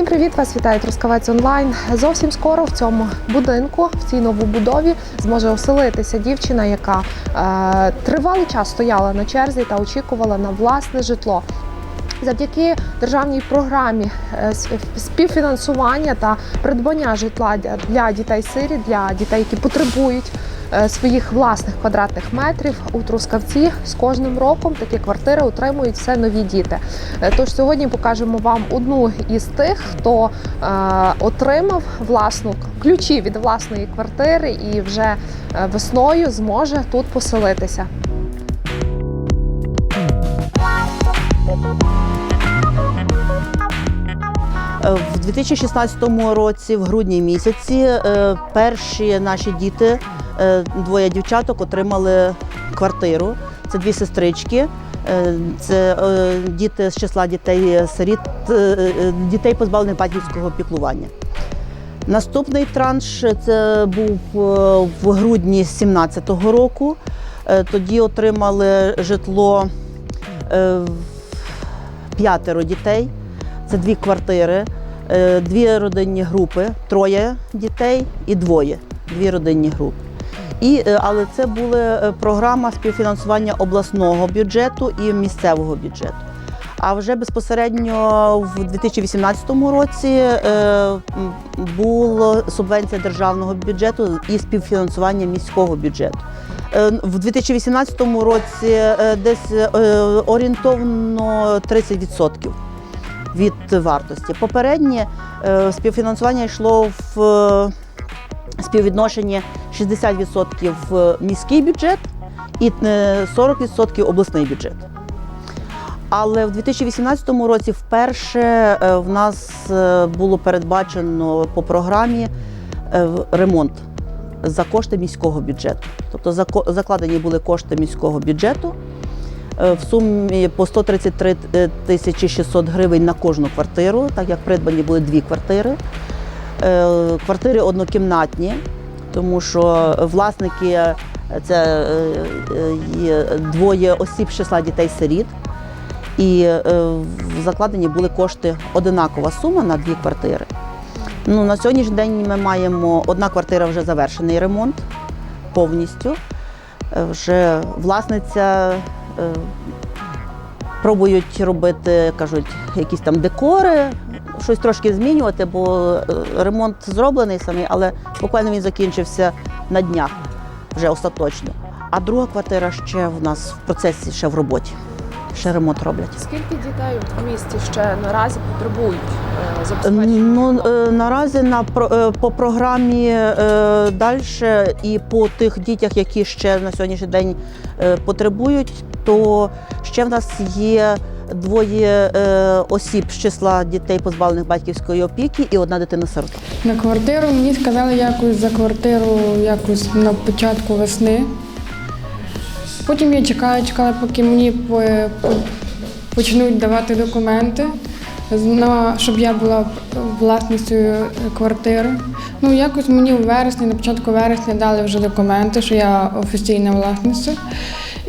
Всім привіт! Вас вітає Трускавець онлайн. Зовсім скоро в цьому будинку, в цій новобудові, зможе оселитися дівчина, яка е, тривалий час стояла на черзі та очікувала на власне житло. Завдяки державній програмі е, співфінансування та придбання житла для- для дітей-сиріт, для дітей, які потребують своїх власних квадратних метрів у Трускавці з кожним роком такі квартири отримують все нові діти. Е, Тож сьогодні покажемо вам одну із тих, хто е, отримав власну ключі від власної квартири і вже е, весною зможе тут поселитися. Е, В 2016 році, в грудні місяці, е, перші наші діти, е, двоє дівчаток, отримали квартиру. Це дві сестрички. Е, Це е, діти з числа дітей сиріт, е, е, дітей позбавлених батьківського піклування. Наступний транш це був е, в грудні 2017 року. Е, Тоді отримали житло е, п'ятеро дітей. Це дві квартири, е, дві родинні групи, троє дітей і двоє. Дві родинні групи. І, е, але це була е, програма співфінансування обласного бюджету і місцевого бюджету. А вже безпосередньо в 2018 році е, була субвенція державного бюджету і співфінансування міського бюджету. В 2018 році десь орієнтовно 30% від вартості. Попереднє співфінансування йшло в співвідношенні 60% міський бюджет і е, 40% обласний бюджет. Але в 2018 році вперше е, в нас е, було передбачено по програмі е, ремонт за кошти міського бюджету. Тобто закладені були кошти міського бюджету е, в сумі по 133 тисячі 600 гривень на кожну квартиру, так як придбані були дві квартири. Е, Квартири однокімнатні, тому що власники е, це е, двоє осіб з числа дітей-сиріт. І закладені були кошти одинакова сума на дві квартири. Ну, на сьогоднішній день ми маємо одна квартира вже завершений ремонт повністю. Вже власниця пробують робити, кажуть, якісь там декори, щось трошки змінювати, бо е, ремонт зроблений самий, але буквально він закінчився на днях вже остаточно. А друга квартира ще в нас в процесі, ще в роботі. Ще ремонт роблять. Скільки дітей в місті ще наразі потребують е, забезпечення? Ну е, наразі на по програмі далі і по тих дітях, які ще на сьогоднішній день потребують, то ще в нас є двоє е, осіб з числа дітей, позбавлених батьківської опіки, і одна дитина-сирота. На квартиру мені сказали якось за квартиру якось на початку весни. Потім я чекаю, чекала, поки мені по- почнуть давати документи, щоб я була власністю квартири. Ну, якось мені у вересні, на початку вересня дали вже документи, що я офіційна власниця.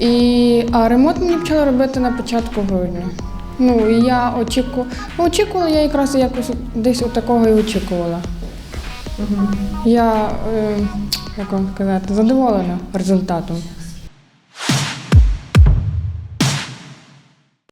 І, а ремонт мені почали робити на початку грудня. Ну, і я очікувала, очікувала я якраз якось десь от такого і очікувала. Я, е, як вам сказати, задоволена результатом.